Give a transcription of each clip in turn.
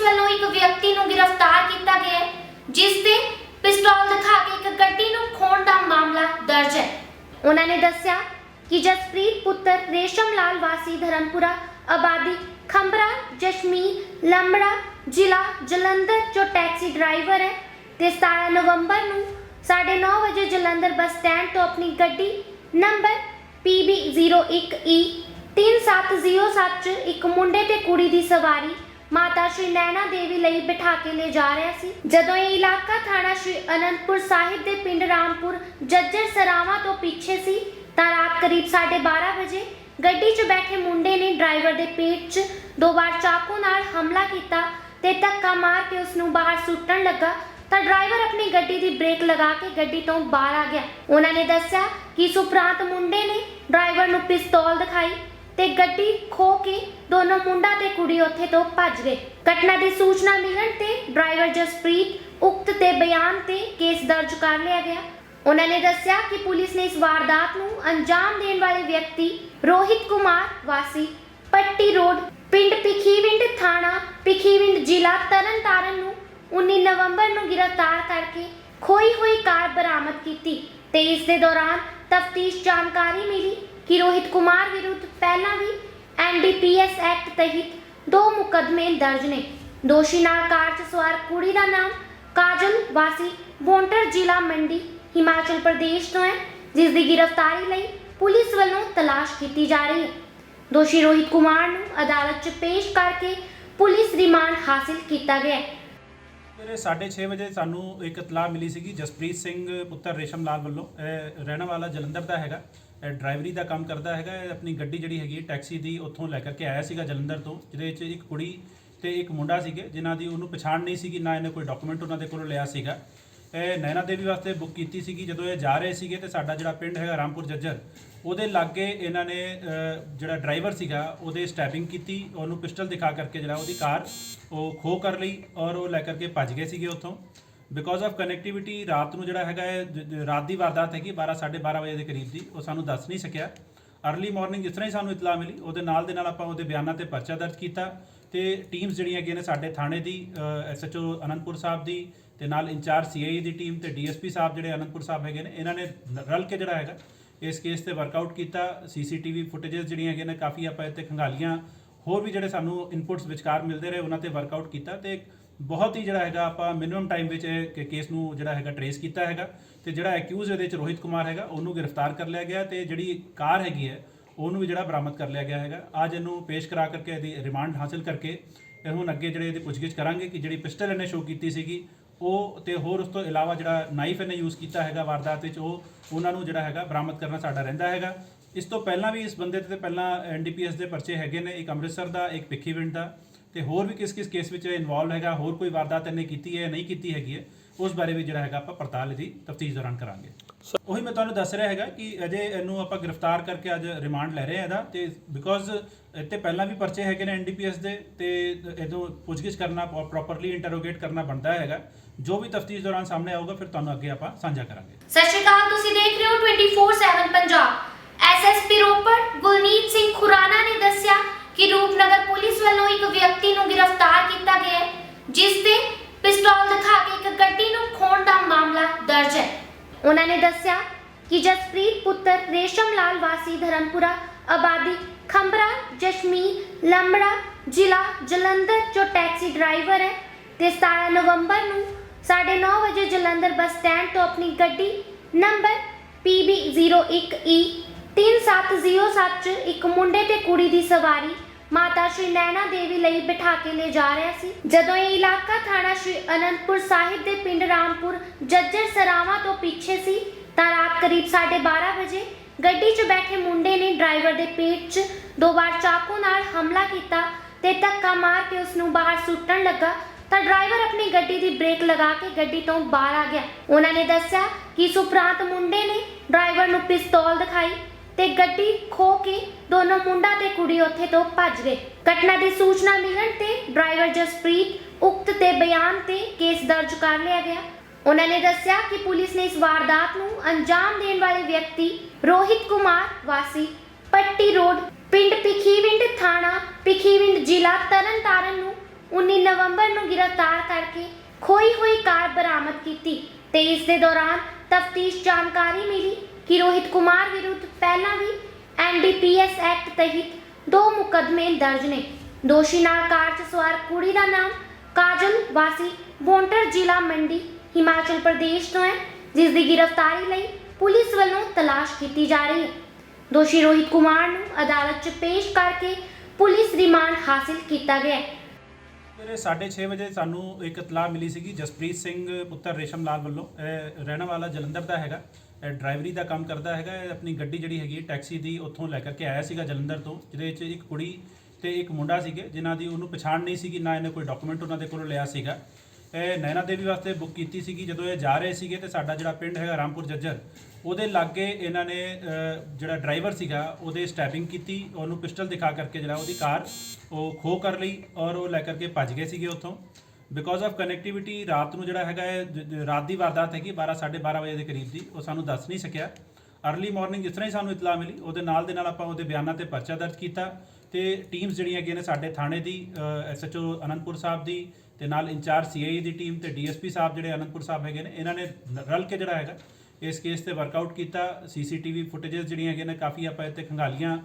Police ਵੱਲੋਂ ਇੱਕ ਵਿਅਕਤੀ ਨੂੰ ਗ੍ਰਿਫਤਾਰ ਕੀਤਾ ਗਿਆ ਹੈ, ਜਿਸ ਤੇ ਪਿਸਤੌਲ ਦਿਖਾ ਕੇ ਇੱਕ ਗੱਡੀ ਨੂੰ ਖੋਣ ਦਾ ਮਾਮਲਾ ਦਰਜ ਹੈ। ਉਹਨਾਂ ਨੇ ਦੱਸਿਆ ਕਿ ਜਸਪ੍ਰੀਤ ਪੁੱਤਰ ਰੇਸ਼ਮ ਲਾਲ ਵਾਸੀ ਧਰਮਪੁਰਾ, ਆਬਾਦੀ ਖੰਬਰਾ ਜਸ਼ਮੀਰ ਲੰਬੜਾ ਜ਼ਿਲ੍ਹਾ ਜਲੰਧਰ, ਜੋ ਟੈਕਸੀ ਡਰਾਈਵਰ ਹੈ ਤੇ 17 ਨਵੰਬਰ ਨੂੰ 9:30 ਵਜੇ ਜਲੰਧਰ ਬੱਸ ਸਟੈਂਡ ਤੋਂ ਆਪਣੀ ਗੱਡੀ ਨੰਬਰ PB01E 3707 ਚ ਇੱਕ ਮੁੰਡੇ ਤੇ ਕੁੜੀ ਦੀ ਸਵਾਰੀ ਮਾਤਾ ਸ਼੍ਰੀ ਨੈਣਾ ਦੇਵੀ ਲਈ ਬਿਠਾ ਕੇ ਲੈ ਜਾ ਰਿਹਾ ਸੀ। ਜਦੋਂ ਇਹ ਇਲਾਕਾ ਥਾਣਾ ਸ਼੍ਰੀ ਅਨੰਦਪੁਰ ਸਾਹਿਬ ਦੇ ਪਿੰਡ ਰਾਮਪੁਰ, ਜੱਜਰ ਸਰਾਵਾਂ ਤੋਂ ਪਿੱਛੇ ਸੀ, ਤਾਂ ਰਾਤ ਕਰੀਬ 12:30 ਵਜੇ ਗੱਡੀ 'ਚ ਬੈਠੇ ਮੁੰਡੇ ਨੇ ਡਰਾਈਵਰ ਦੇ ਪੇਟ 'ਚ ਦੋ ਵਾਰ ਚਾਕੂ ਨਾਲ ਹਮਲਾ ਕੀਤਾ ਤੇ ਧੱਕਾ ਮਾਰ ਕੇ ਉਸ ਨੂੰ ਬਾਹਰ ਸੁੱਟਣ ਲੱਗਾ। ਤਾਂ ਡਰਾਈਵਰ ਆਪਣੀ ਗੱਡੀ ਦੀ ਬ੍ਰੇਕ ਲਗਾ ਕੇ ਗੱਡੀ ਤੋਂ ਬਾਹਰ ਆ ਗਿਆ। ਉਹਨਾਂ ਨੇ ਦੱਸਿਆ ਕਿ ਇਸ ਮੁੰਡੇ ਨੇ ਡਰਾਈਵਰ ਨੂੰ ਪਿਸਤੌਲ ਦਿਖਾਈ। ਤੇ ਗੱਡੀ ਖੋ ਕੇ ਦੋਨੋਂ ਮੁੰਡਾ ਤੇ ਕੁੜੀ ਉੱਥੇ ਤੋਂ ਭੱਜ ਗਏ। ਘਟਨਾ ਦੀ ਸੂਚਨਾ ਮਿਲਣ ਤੇ ਡਰਾਈਵਰ ਜਸਪ੍ਰੀਤ ਉਕਤ ਤੇ ਬਿਆਨ ਤੇ ਕੇਸ ਦਰਜ ਕਰ ਲਿਆ ਗਿਆ। ਉਹਨਾਂ ਨੇ ਦੱਸਿਆ ਕਿ ਪੁਲਿਸ ਨੇ ਇਸ ਵਾਰਦਾਤ ਨੂੰ ਅੰਜਾਮ ਦੇਣ ਵਾਲੇ ਵਿਅਕਤੀ ਰੋਹਿਤ ਕੁਮਾਰ ਵਾਸੀ ਪੱਟੀ ਰੋਡ, ਪਿੰਡ ਪਿਖੀਵਿੰਡ ਥਾਣਾ ਪਿਖੀਵਿੰਡ ਜ਼ਿਲ੍ਹਾ ਤਰਨਤਾਰਨ ਨੂੰ 19 ਨਵੰਬਰ ਨੂੰ ਗ੍ਰਿਫਤਾਰ ਕਰਕੇ ਖੋਈ ਹੋਈ ਕਾਰ ਬਰਾਮਦ ਕੀਤੀ ਤੇ ਇਸ ਦੇ ਦੌਰਾਨ ਤਫਤੀਸ਼ ਜਾਣਕਾਰੀ ਮਿਲੀ। ਕਿ ਰੋਹਿਤ ਕੁਮਾਰ ਵਿਰੁੱਧ ਪਹਿਲਾਂ ਵੀ ਐਨਡੀਪੀਐਸ ਐਕਟ ਤਹਿਤ ਦੋ ਮੁਕੱਦਮੇ ਦਰਜ ਨੇ। ਦੋਸ਼ੀ ਨਾਲ ਕਾਰ 'ਚ ਸਵਾਰ ਕੁੜੀ ਦਾ ਨਾਮ ਕਾਜਲ ਵਾਸੀ ਬੋਂਟਰ ਜ਼ਿਲ੍ਹਾ ਮੰਡੀ, ਹਿਮਾਚਲ ਪ੍ਰਦੇਸ਼ ਤੋਂ ਹੈ, ਜਿਸ ਦੀ ਗ੍ਰਿਫਤਾਰੀ ਲਈ ਪੁਲਿਸ ਵੱਲੋਂ ਤਲਾਸ਼ ਕੀਤੀ ਜਾ ਰਹੀ ਹੈ। ਦੋਸ਼ੀ ਰੋਹਿਤ ਕੁਮਾਰ ਨੂੰ ਅਦਾਲਤ 'ਚ ਪੇਸ਼ ਕਰਕੇ ਪੁਲਿਸ ਰਿਮਾਂਡ ਹਾਸਲ ਕੀਤਾ ਗਿਆ ਹੈ। ਸਵੇਰੇ 6:30 ਵਜੇ ਸਾਨੂੰ ਇੱਕ ਇਤਲਾਹ ਮਿਲੀ ਸੀਗੀ ਜਸਪ੍ਰੀਤ ਸਿੰਘ ਪੁੱਤਰ ਰੇਸ਼ਮ ਲਾਲ ਵੱਲੋਂ। ਇਹ ਰਹਿਣ ਵਾਲਾ ਜਲੰਧਰ ਦਾ ਹੈਗਾ। ਡਰਾਈਵਰੀ ਦਾ ਕੰਮ ਕਰਦਾ ਹੈਗਾ, ਇਹ ਆਪਣੀ ਗੱਡੀ ਜਿਹੜੀ ਹੈਗੀ ਟੈਕਸੀ ਦੀ ਉੱਥੋਂ ਲੈ ਕਰਕੇ ਆਇਆ ਸੀਗਾ ਜਲੰਧਰ ਤੋਂ, ਜਿਹਦੇ ਵਿੱਚ ਇੱਕ ਕੁੜੀ ਤੇ ਇੱਕ ਮੁੰਡਾ ਸੀਗੇ, ਜਿਨ੍ਹਾਂ ਦੀ ਉਹਨੂੰ ਪਛਾਣ ਨਹੀਂ ਸੀਗੀ, ਨਾ ਇਹਨੇ ਕੋਈ ਡਾਕੂਮੈਂਟ ਉਹਨਾਂ ਦੇ ਕੋਲੋਂ ਲਿਆ ਸੀਗਾ। ਇਹ ਨੈਣਾ ਦੇਵੀ ਵਾਸਤੇ ਬੁੱਕ ਕੀਤੀ ਸੀਗੀ, ਜਦੋਂ ਇਹ ਜਾ ਰਹੇ ਸੀਗੇ ਤੇ ਸਾਡਾ ਜਿਹੜਾ ਪਿੰਡ ਹੈਗਾ ਰਾਮਪੁਰ ਜੱਜਰ, ਉਹਦੇ ਲਾਗੇ ਇਹਨਾਂ ਨੇ ਜਿਹੜਾ ਡਰਾਈਵਰ ਸੀਗਾ, ਉਹਦੇ ਸਟੈਪਿੰਗ ਕੀਤੀ, ਉਹਨੂੰ ਪਿਸਟਲ ਦਿਖਾ ਕਰਕੇ ਜਿਹੜਾ ਉਹਦੀ ਕਾਰ ਉਹ ਖੋ ਕਰ ਲਈ ਔਰ ਉਹ ਲੈ ਕਰਕੇ ਭੱਜ ਗਏ ਸੀਗੇ ਉੱਥੋਂ। ਬਿਕੋਜ਼ ਆਫ ਕਨੈਕਟੀਵਿਟੀ ਰਾਤ ਨੂੰ ਜਿਹੜਾ ਹੈਗਾ ਹੈ ਜ- ਰਾਤ ਦੀ ਵਾਰਦਾਤ ਹੈਗੀ 12 12:30 ਵਜੇ ਦੇ ਕਰੀਬ ਦੀ, ਉਹ ਸਾਨੂੰ ਦੱਸ ਨਹੀਂ ਸਕਿਆ। ਅਰਲੀ ਮਾਰਨਿੰਗ ਜਿਸ ਤਰ੍ਹਾਂ ਹੀ ਸਾਨੂੰ ਇਤਲਾਹ ਮਿਲੀ, ਉਹਦੇ ਨਾਲ ਦੇ ਨਾਲ ਆਪਾਂ ਉਹਦੇ ਬਿਆਨਾਂ ਤੇ ਪਰਚਾ ਦਰਜ ਕੀਤਾ ਤੇ ਟੀਮਸ ਜਿਹੜੀਆਂ ਹੈਗੀਆਂ ਨੇ ਸਾਡੇ ਥਾਣੇ ਦੀ ਐਸਐਚਓ ਅਨੰਦਪੁਰ ਸਾਹਿਬ ਦੀ ਤੇ ਨਾਲ ਇੰਚਾਰਜ ਸੀਆਈਏ ਦੀ ਟੀਮ ਤੇ ਡੀਐਸਪੀ ਸਾਹਿਬ ਜਿਹੜੇ ਅਨੰਦਪੁਰ ਸਾਹਿਬ ਹੈਗੇ ਨੇ, ਇਹਨਾਂ ਨੇ ਰਲ ਕੇ ਜਿਹੜਾ ਹੈਗਾ, ਇਸ ਕੇਸ ਤੇ ਵਰਕਆਊਟ ਕੀਤਾ। ਸੀਸੀਟੀਵੀ ਫੁਟੇजेस ਜਿਹੜੀਆਂ ਹੈਗੀਆਂ ਨੇ, ਕਾਫੀ ਆਪਾਂ ਇੱਥੇ ਖੰਗਾਲੀਆਂ। ਹੋਰ ਵੀ ਜਿਹੜੇ ਸਾਨੂੰ ਇਨਪੁਟਸ ਵਿਚਕਾਰ ਮਿਲਦੇ ਰਹੇ, ਉਹਨਾਂ ਤੇ ਵਰਕਆਊਟ ਕੀਤਾ ਤੇ ਬਹੁਤ ਹੀ ਜਿਹੜਾ ਹੈਗਾ ਆਪਾਂ ਮਿਨੀਮਮ ਟਾਈਮ ਵਿੱਚ ਇਹ ਕੇਸ ਨੂੰ ਜਿਹੜਾ ਹੈਗਾ ਟਰੇਸ ਕੀਤਾ ਹੈਗਾ ਤੇ ਜਿਹੜਾ ਐਕਿਊਜ਼ ਇਹਦੇ ਵਿੱਚ ਰੋਹਿਤ ਕੁਮਾਰ ਹੈਗਾ, ਉਹਨੂੰ ਗ੍ਰਿਫਤਾਰ ਕਰ ਲਿਆ ਗਿਆ ਤੇ ਜਿਹੜੀ ਕਾਰ ਹੈਗੀ ਹੈ, ਉਹਨੂੰ ਵੀ ਜਿਹੜਾ ਬਰਾਮਦ ਕਰ ਲਿਆ ਗਿਆ ਹੈਗਾ। ਅੱਜ ਇਹਨੂੰ ਪੇਸ਼ ਕਰਾ ਕਰਕੇ ਇਹਦੀ ਰਿਮਾਂਡ ਹਾਸਲ ਕਰਕੇ ਇਹ ਹੁਣ ਅੱਗੇ ਜਿਹੜੇ ਇਹਦੀ ਪੁੱਛਗਿੱਛ ਕਰਾਂਗੇ ਕਿ ਜਿਹੜੀ ਪਿਸਟਲ ਇਹਨੇ ਸ਼ੋਅ ਕੀਤੀ ਸੀਗੀ, ਉਹ ਤੇ ਹੋਰ ਉਸ ਤੋਂ ਇਲਾਵਾ ਜਿਹੜਾ ਨਾਈਫ ਇਹਨੇ ਯੂਜ਼ ਕੀਤਾ ਹੈਗਾ ਵਾਰਦਾਤ ਵਿੱਚ, ਉਹ, ਉਹਨਾਂ ਨੂੰ ਜਿਹੜਾ ਹੈਗਾ ਬਰਾਮਦ ਕਰਨਾ ਸਾਡਾ ਰਹਿੰਦਾ ਹੈਗਾ। ਇਸ ਤੋਂ ਪਹਿਲਾਂ ਵੀ ਇਸ ਬੰਦੇ ਤੇ ਪਹਿਲਾਂ ਐਨਡੀਪੀਐਸ ਦੇ ਪਰਚੇ ਹੈਗੇ ਨੇ, ਇੱਕ ਅੰਮ੍ਰਿਤਸਰ ਦਾ, ਇੱਕ ਭਿੱਖੀਵਿੰਡ ਦਾ। ਤੇ ਹੋਰ ਵੀ ਕਿਸ ਕਿਸ ਕੇਸ ਵਿੱਚ ਇਨਵੋਲਵ ਹੈਗਾ, ਹੋਰ ਕੋਈ ਵਾਰਦਾਤ ਇਹਨੇ ਕੀਤੀ ਹੈ, ਨਹੀਂ ਕੀਤੀ ਹੈਗੀ ਹੈ, ਉਸ ਬਾਰੇ ਵੀ ਜਿਹੜਾ ਹੈਗਾ ਆਪਾਂ ਪੜਤਾਲ ਦੀ ਤਫਤੀਸ਼ ਦੌਰਾਨ ਕਰਾਂਗੇ। ਉਹੀ ਮੈਂ ਤੁਹਾਨੂੰ ਦੱਸ ਰਿਹਾ ਹੈਗਾ ਕਿ ਅਜੇ ਇਹਨੂੰ ਆਪਾਂ ਗ੍ਰਿਫਤਾਰ ਕਰਕੇ ਅੱਜ ਰਿਮਾਂਡ ਲੈ ਰਹੇ ਹਾਂ ਇਹਦਾ ਤੇ ਬਿਕੋਜ਼ ਇੱਥੇ ਪਹਿਲਾਂ ਵੀ ਪਰਚੇ ਹੈਗੇ ਨੇ ਐਨਡੀਪੀਐਸ ਦੇ ਤੇ ਇਹਨੂੰ ਪੁੱਛਗਿੱਛ ਕਰਨਾ ਪ੍ਰੋਪਰਲੀ ਇੰਟਰੋਗੇਟ ਕਰਨਾ ਬਣਦਾ ਹੈਗਾ। ਜੋ ਵੀ ਤਫਤੀਸ਼ ਦੌਰਾਨ ਸਾਹਮਣੇ ਆਊਗਾ, ਫਿਰ ਤੁਹਾਨੂੰ ਅੱਗੇ ਆਪਾਂ ਸਾਂਝਾ ਕਰਾਂਗੇ। ਸਤਿ ਸ਼੍ਰੀ ਅਕਾਲ, ਤੁਸੀਂ ਦੇਖ ਰਹੇ ਹੋ 24/7 ਪੰਜਾਬ। ਐਸਐਸਪੀ ਰੋਪੜ ਗੁਰਨੀਤ ਸਿੰਘ ਖੁਰਾਨਾ ਨੇ ਦੱਸਿਆ ਕਿ ਰੂਪਨਗਰ ਪੁਲਿਸ ਵੱਲੋਂ ਇੱਕ ਵਿਅਕਤੀ ਨੂੰ ਗ੍ਰਿਫਤਾਰ ਕੀਤਾ ਗਿਆ ਹੈ, ਜਿਸ ਤੇ ਪਿਸਤੌਲ ਦਿਖਾ ਕੇ ਇੱਕ ਗੱਡੀ ਨੂੰ ਖੋਣ ਦਾ ਮਾਮਲਾ ਦਰਜ ਹੈ। ਉਹਨਾਂ ਨੇ ਦੱਸਿਆ ਕਿ ਜਸਪ੍ਰੀਤ ਪੁੱਤਰ ਰੇਸ਼ਮ ਲਾਲ ਵਾਸੀ ਧਰਮਪੁਰਾ, ਆਬਾਦੀ ਖੰਬਰਾ ਜਸ਼ਮੀਰ ਲੰਬੜਾ ਜ਼ਿਲ੍ਹਾ ਜਲੰਧਰ, ਜੋ ਟੈਕਸੀ ਡਰਾਈਵਰ ਹੈ ਤੇ 17 ਨਵੰਬਰ ਨੂੰ 9:30 ਵਜੇ ਜਲੰਧਰ ਬੱਸ ਸਟੈਂਡ ਤੋਂ ਆਪਣੀ ਗੱਡੀ ਨੰਬਰ PB01E 3707 ਚ ਇੱਕ ਮੁੰਡੇ ਤੇ ਕੁੜੀ ਦੀ ਸਵਾਰੀ ਮਾਤਾ ਸ਼੍ਰੀ ਨੈਣਾ ਦੇਵੀ ਲਈ ਬਿਠਾ ਕੇ ਲੈ ਜਾ ਰਿਹਾ ਸੀ। ਜਦੋਂ ਇਹ ਇਲਾਕਾ ਥਾਣਾ ਸ਼੍ਰੀ ਅਨੰਦਪੁਰ ਸਾਹਿਬ ਦੇ ਪਿੰਡ ਰਾਮਪੁਰ, ਜੱਜਰ ਸਰਾਵਾਂ ਤੋਂ ਪਿੱਛੇ ਸੀ, ਤਾਂ ਰਾਤ ਕਰੀਬ 12:30 ਵਜੇ ਗੱਡੀ 'ਚ ਬੈਠੇ ਮੁੰਡੇ ਨੇ ਡਰਾਈਵਰ ਦੇ ਪੇਟ 'ਚ ਦੋ ਵਾਰ ਚਾਕੂ ਨਾਲ ਹਮਲਾ ਕੀਤਾ ਤੇ ਧੱਕਾ ਮਾਰ ਕੇ ਉਸ ਨੂੰ ਬਾਹਰ ਸੁੱਟਣ ਲੱਗਾ। ਤਾਂ ਡਰਾਈਵਰ ਆਪਣੀ ਗੱਡੀ ਦੀ ਬ੍ਰੇਕ ਲਗਾ ਕੇ ਗੱਡੀ ਤੋਂ ਬਾਹਰ ਆ ਗਿਆ। ਉਹਨਾਂ ਨੇ ਦੱਸਿਆ ਕਿ ਇਸ ਮੁੰਡੇ ਨੇ ਡਰਾਈਵਰ ਨੂੰ ਪਿਸਤੌਲ ਦਿਖਾਈ। ਤੇ ਗੱਡੀ ਖੋ ਕੇ ਦੋਨੋਂ ਮੁੰਡਾ ਤੇ ਕੁੜੀ ਉੱਥੇ ਤੋਂ ਭੱਜ ਗਏ। ਘਟਨਾ ਦੀ ਸੂਚਨਾ ਮਿਲਣ ਤੇ ਡਰਾਈਵਰ ਜਸਪ੍ਰੀਤ ਉਕਤ ਤੇ ਬਿਆਨ ਤੇ ਕੇਸ ਦਰਜ ਕਰ ਲਿਆ ਗਿਆ। ਉਹਨਾਂ ਨੇ ਦੱਸਿਆ ਕਿ ਪੁਲਿਸ ਨੇ ਇਸ ਵਾਰਦਾਤ ਨੂੰ ਅੰਜਾਮ ਦੇਣ ਵਾਲੇ ਵਿਅਕਤੀ ਰੋਹਿਤ ਕੁਮਾਰ ਵਾਸੀ ਪੱਟੀ ਰੋਡ, ਪਿੰਡ ਪਿਖੀਵਿੰਡ ਥਾਣਾ ਪਿਖੀਵਿੰਡ ਜ਼ਿਲ੍ਹਾ ਤਰਨਤਾਰਨ ਨੂੰ 19 ਨਵੰਬਰ ਨੂੰ ਗ੍ਰਿਫਤਾਰ ਕਰਕੇ ਖੋਈ ਹੋਈ ਕਾਰ ਬਰਾਮਦ ਕੀਤੀ ਤੇ ਇਸ ਦੇ ਦੌਰਾਨ ਤਫਤੀਸ਼ ਜਾਣਕਾਰੀ ਮਿਲੀ। ਕਿ ਰੋਹਿਤ ਕੁਮਾਰ ਵਿਰੁੱਧ ਪਹਿਲਾਂ ਵੀ ਐਨਡੀਪੀਐਸ ਐਕਟ ਤਹਿਤ ਦੋ ਮੁਕੱਦਮੇ ਦਰਜ ਨੇ। ਦੋਸ਼ੀ ਨਾਲ ਕਾਰ 'ਚ ਸਵਾਰ ਕੁੜੀ ਦਾ ਨਾਮ ਕਾਜਲ ਵਾਸੀ ਬੋਂਟਰ ਜ਼ਿਲ੍ਹਾ ਮੰਡੀ, ਹਿਮਾਚਲ ਪ੍ਰਦੇਸ਼ ਤੋਂ ਹੈ, ਜਿਸ ਦੀ ਗ੍ਰਿਫਤਾਰੀ ਲਈ ਪੁਲਿਸ ਵੱਲੋਂ ਤਲਾਸ਼ ਕੀਤੀ ਜਾ ਰਹੀ ਹੈ। ਦੋਸ਼ੀ ਰੋਹਿਤ ਕੁਮਾਰ ਨੂੰ ਅਦਾਲਤ 'ਚ ਪੇਸ਼ ਕਰਕੇ ਪੁਲਿਸ ਰਿਮਾਂਡ ਹਾਸਲ ਕੀਤਾ ਗਿਆ ਹੈ। ਸਵੇਰੇ 6:30 ਵਜੇ ਸਾਨੂੰ ਇੱਕ ਇਤਲਾਹ ਮਿਲੀ ਸੀਗੀ, ਜਸਪ੍ਰੀਤ ਸਿੰਘ ਪੁੱਤਰ ਰੇਸ਼ਮ ਲਾਲ ਵੱਲੋਂ। ਇਹ ਰਹਿਣ ਵਾਲਾ ਜਲੰਧਰ ਦਾ ਹੈਗਾ। ਡਰਾਈਵਰੀ ਦਾ ਕੰਮ ਕਰਦਾ ਹੈਗਾ, ਇਹ ਆਪਣੀ ਗੱਡੀ ਜਿਹੜੀ ਹੈਗੀ ਟੈਕਸੀ ਦੀ ਉੱਥੋਂ ਲੈ ਕਰਕੇ ਆਇਆ ਸੀਗਾ ਜਲੰਧਰ ਤੋਂ, ਜਿਹਦੇ ਵਿੱਚ ਇੱਕ ਕੁੜੀ ਤੇ ਇੱਕ ਮੁੰਡਾ ਸੀਗੇ, ਜਿਨ੍ਹਾਂ ਦੀ ਉਹਨੂੰ ਪਛਾਣ ਨਹੀਂ ਸੀਗੀ, ਨਾ ਇਹਨੇ ਕੋਈ ਡਾਕੂਮੈਂਟ ਉਹਨਾਂ ਦੇ ਕੋਲੋਂ ਲਿਆ ਸੀਗਾ। ਇਹ ਨੈਣਾ ਦੇਵੀ ਵਾਸਤੇ ਬੁੱਕ ਕੀਤੀ ਸੀਗੀ, ਜਦੋਂ ਇਹ ਜਾ ਰਹੇ ਸੀਗੇ ਤੇ ਸਾਡਾ ਜਿਹੜਾ ਪਿੰਡ ਹੈਗਾ ਰਾਮਪੁਰ ਜੱਜਰ, ਉਹਦੇ ਲਾਗੇ ਇਹਨਾਂ ਨੇ ਜਿਹੜਾ ਡਰਾਈਵਰ ਸੀਗਾ, ਉਹਦੇ ਸਟੈਪਿੰਗ ਕੀਤੀ, ਉਹਨੂੰ ਪਿਸਟਲ ਦਿਖਾ ਕਰਕੇ ਜਿਹੜਾ ਉਹਦੀ ਕਾਰ ਉਹ ਖੋ ਕਰ ਲਈ ਔਰ ਉਹ ਲੈ ਕਰਕੇ ਭੱਜ ਗਏ ਸੀਗੇ ਉੱਥੋਂ। ਬਿਕੋਜ਼ ਆਫ ਕਨੈਕਟੀਵਿਟੀ ਰਾਤ ਨੂੰ ਜਿਹੜਾ ਹੈਗਾ ਹੈ ਜ- ਰਾਤ ਦੀ ਵਾਰਦਾਤ ਹੈਗੀ 12 12:30 ਵਜੇ ਦੇ ਕਰੀਬ ਦੀ, ਉਹ ਸਾਨੂੰ ਦੱਸ ਨਹੀਂ ਸਕਿਆ। ਅਰਲੀ ਮਾਰਨਿੰਗ ਜਿਸ ਤਰ੍ਹਾਂ ਹੀ ਸਾਨੂੰ ਇਤਲਾਹ ਮਿਲੀ, ਉਹਦੇ ਨਾਲ ਦੇ ਨਾਲ ਆਪਾਂ ਉਹਦੇ ਬਿਆਨਾਂ ਤੇ ਪਰਚਾ ਦਰਜ ਕੀਤਾ ਤੇ ਟੀਮਸ ਜਿਹੜੀਆਂ ਹੈਗੀਆਂ ਨੇ ਸਾਡੇ ਥਾਣੇ ਦੀ ਐਸਐਚਓ ਅਨੰਦਪੁਰ ਸਾਹਿਬ ਦੀ ਤੇ ਨਾਲ ਇੰਚਾਰਜ ਸੀਆਈਏ ਦੀ ਟੀਮ ਤੇ ਡੀਐਸਪੀ ਸਾਹਿਬ ਜਿਹੜੇ ਅਨੰਦਪੁਰ ਸਾਹਿਬ ਹੈਗੇ ਨੇ, ਇਹਨਾਂ ਨੇ ਰਲ ਕੇ ਜਿਹੜਾ ਹੈਗਾ, ਇਸ ਕੇਸ ਤੇ ਵਰਕਆਊਟ ਕੀਤਾ। ਸੀਸੀਟੀਵੀ ਫੁਟੇजेस ਜਿਹੜੀਆਂ ਹੈਗੀਆਂ ਨੇ, ਕਾਫੀ ਆਪਾਂ ਇੱਥੇ ਖੰਗਾਲੀਆਂ।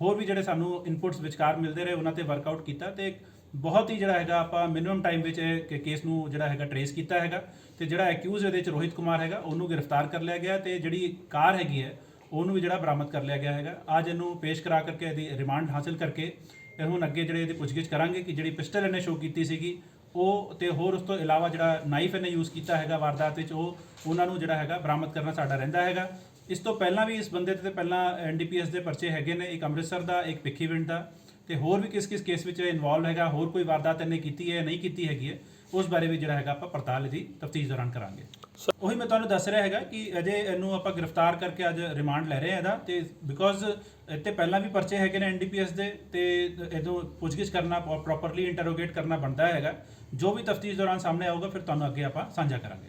ਹੋਰ ਵੀ ਜਿਹੜੇ ਸਾਨੂੰ ਇਨਪੁਟਸ ਵਿਚਕਾਰ ਮਿਲਦੇ ਰਹੇ, ਉਹਨਾਂ ਤੇ ਵਰਕਆਊਟ ਕੀਤਾ ਤੇ ਬਹੁਤ ਹੀ ਜਿਹੜਾ ਹੈਗਾ ਆਪਾਂ ਮਿਨੀਮਮ ਟਾਈਮ ਵਿੱਚ ਇਹ ਕੇਸ ਨੂੰ ਜਿਹੜਾ ਹੈਗਾ ਟਰੇਸ ਕੀਤਾ ਹੈਗਾ ਤੇ ਜਿਹੜਾ ਐਕਿਊਜ਼ ਇਹਦੇ ਵਿੱਚ ਰੋਹਿਤ ਕੁਮਾਰ ਹੈਗਾ, ਉਹਨੂੰ ਗ੍ਰਿਫਤਾਰ ਕਰ ਲਿਆ ਗਿਆ ਤੇ ਜਿਹੜੀ ਕਾਰ ਹੈਗੀ ਹੈ, ਉਹਨੂੰ ਵੀ ਜਿਹੜਾ ਬਰਾਮਦ ਕਰ ਲਿਆ ਗਿਆ ਹੈਗਾ। ਅੱਜ ਇਹਨੂੰ ਪੇਸ਼ ਕਰਾ ਕਰਕੇ ਇਹਦੀ ਰਿਮਾਂਡ ਹਾਸਲ ਕਰਕੇ ਇਹ ਹੁਣ ਅੱਗੇ ਜਿਹੜੇ ਇਹਦੀ ਪੁੱਛਗਿੱਛ ਕਰਾਂਗੇ ਕਿ ਜਿਹੜੀ ਪਿਸਟਲ ਇਹਨੇ ਸ਼ੋਅ ਕੀਤੀ ਸੀਗੀ, ਉਹ ਤੇ ਹੋਰ ਉਸ ਤੋਂ ਇਲਾਵਾ ਜਿਹੜਾ ਨਾਈਫ ਇਹਨੇ ਯੂਜ਼ ਕੀਤਾ ਹੈਗਾ ਵਾਰਦਾਤ ਵਿੱਚ, ਉਹ, ਉਹਨਾਂ ਨੂੰ ਜਿਹੜਾ ਹੈਗਾ ਬਰਾਮਦ ਕਰਨਾ ਸਾਡਾ ਰਹਿੰਦਾ ਹੈਗਾ। ਇਸ ਤੋਂ ਪਹਿਲਾਂ ਵੀ ਇਸ ਬੰਦੇ ਤੇ ਪਹਿਲਾਂ ਐਨਡੀਪੀਐਸ ਦੇ ਪਰਚੇ ਹੈਗੇ ਨੇ, ਇੱਕ ਅੰਮ੍ਰਿਤਸਰ ਦਾ, ਇੱਕ ਭਿੱਖੀਵਿੰਡ ਦਾ। ਤੇ ਹੋਰ ਵੀ ਕਿਸ ਕਿਸ ਕੇਸ ਵਿੱਚ ਇਨਵੋਲਵ ਹੈਗਾ ਹੋਰ ਕੋਈ ਵਾਰਦਾਤ ਇਹਨੇ ਕੀਤੀ ਹੈ ਨਹੀਂ ਕੀਤੀ ਹੈਗੀ ਹੈ ਉਸ ਬਾਰੇ ਵੀ ਜਿਹੜਾ ਹੈਗਾ ਆਪਾਂ ਪੜਤਾਲ ਦੀ ਤਫਤੀਸ਼ ਦੌਰਾਨ ਕਰਾਂਗੇ। ਉਹੀ ਮੈਂ ਤੁਹਾਨੂੰ ਦੱਸ ਰਿਹਾ ਹੈਗਾ ਕਿ ਅਜੇ ਇਹਨੂੰ ਆਪਾਂ ਗ੍ਰਿਫਤਾਰ ਕਰਕੇ ਅੱਜ ਰਿਮਾਂਡ ਲੈ ਰਹੇ ਹਾਂ ਇਹਦਾ ਤੇ ਬਿਕੋਜ਼ ਇੱਥੇ ਪਹਿਲਾਂ ਵੀ ਪਰਚੇ ਹੈਗੇ ਨੇ ਐਨਡੀਪੀਐਸ ਦੇ ਤੇ ਇਹਨੂੰ ਪੁੱਛਗਿੱਛ ਕਰਨਾ ਪ੍ਰੋਪਰਲੀ ਇੰਟਰੋਗੇਟ ਕਰਨਾ ਬਣਦਾ ਹੈਗਾ। ਜੋ ਵੀ ਤਫਤੀਸ਼ ਦੌਰਾਨ ਸਾਹਮਣੇ ਆਊਗਾ ਫਿਰ ਤੁਹਾਨੂੰ ਅੱਗੇ ਆਪਾਂ ਸਾਂਝਾ ਕਰਾਂਗੇ।